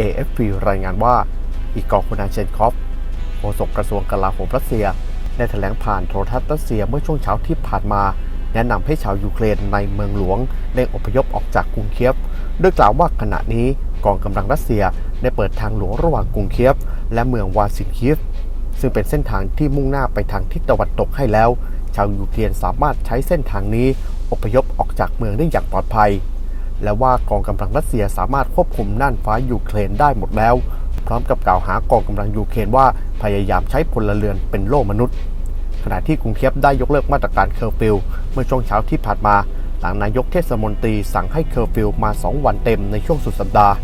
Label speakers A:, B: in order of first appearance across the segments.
A: AFP รายงานว่าอีกอร์โคนาเชนคอฟโฆษกกระทรวงกลาโหมรัสเซีย ได้แถลงผ่านโทรทัศน์รัสเซียเมื่อช่วงเช้าที่ผ่านมา แนะนำให้ชาวยูเครนในเมืองหลวงได้อพยพออกจากกรุงเคียฟโดยกล่าวว่าขณะนี้กองกำลังรัสเซียได้เปิดทางหลวงระหว่างกรุงเคียฟและเมืองวาซินคีฟซึ่งเป็นเส้นทางที่มุ่งหน้าไปทางทิศตะวันตกให้แล้ว ชาวยูเครนสามารถใช้เส้นทางนี้อพยพออกจากเมืองได้อย่างปลอดภัย และว่ากองกำลังรัสเซียสามารถควบคุมน่านฟ้ายูเครนได้หมดแล้ว พร้อมกับกล่าวหากองกำลังยูเครนว่าพยายามใช้พลเรือนเป็นโล่มนุษย์ ขณะที่กรุงเคียบได้ยกเลิกมาตรการเคอร์ฟิวเมื่อช่วงเช้าที่ผ่านมา หลังนายกเทศมนตรีสั่งให้เคอร์ฟิวมา 2 วันเต็มในช่วงสุดสัปดาห์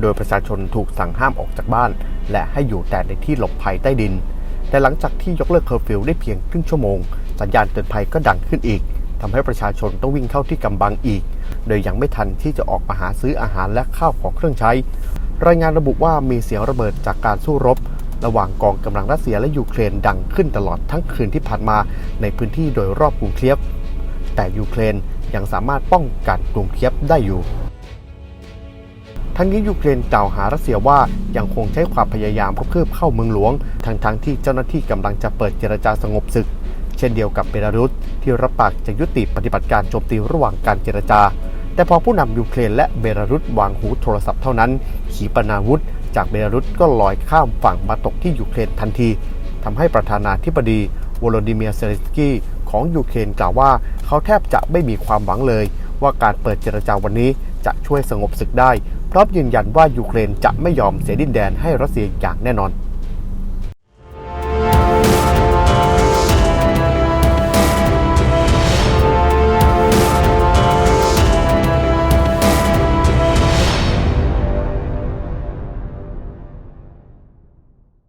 A: โดยประชาชนถูกสั่งห้ามออกจากบ้าน และให้อยู่แต่ในที่หลบภัยใต้ดิน แต่หลังจากที่ยกเลิกเคอร์ฟิวได้เพียงครึ่งชั่วโมง สัญญาณเตือนภัยก็ดังขึ้นอีก ทำให้ประชาชนต้องวิ่งเข้าที่กำบังอีก โดยยังไม่ทันที่จะออกมาหาซื้ออาหารและข้าวของเครื่องใช้ รายงานระบุว่ามีเสียงระเบิดจากการสู้รบ ระหว่างกองกำลังรัสเซียและยูเครนดังขึ้นตลอดทั้งคืนที่ผ่านมาในพื้นที่โดยรอบกรุงเคียฟแต่ยูเครนยังสามารถป้องกันกรุงเคียฟได้อยู่ทั้งนี้ยูเครนกล่าวหารัสเซียว่ายังคงใช้ความพยายามเพื่อเข้าเมืองหลวง ทั้งๆที่เจ้าหน้าที่กำลังจะเปิดเจรจาสงบศึก เช่นเดียวกับเบลารุสที่รับปากจะยุติปฏิบัติการโจมตีระหว่างการเจรจา แต่พอผู้นำยูเครนและเบลารุสวางหูโทรศัพท์เท่านั้น ขีปนาวุธ จากเบลารุสก็ลอยข้ามฝั่งมาตกที่ยูเครนทันทีทำให้ประธานาธิบดีวโลดิเมียร์เซเลสกี้ของยูเครนกล่าวว่าเขาแทบจะไม่มีความหวังเลย ว่าการเปิดเจรจาวันนี้จะช่วยสงบศึกได้ พร้อมยืนยันว่ายูเครนจะไม่ยอมเสียดินแดนให้รัสเซียอย่างแน่นอน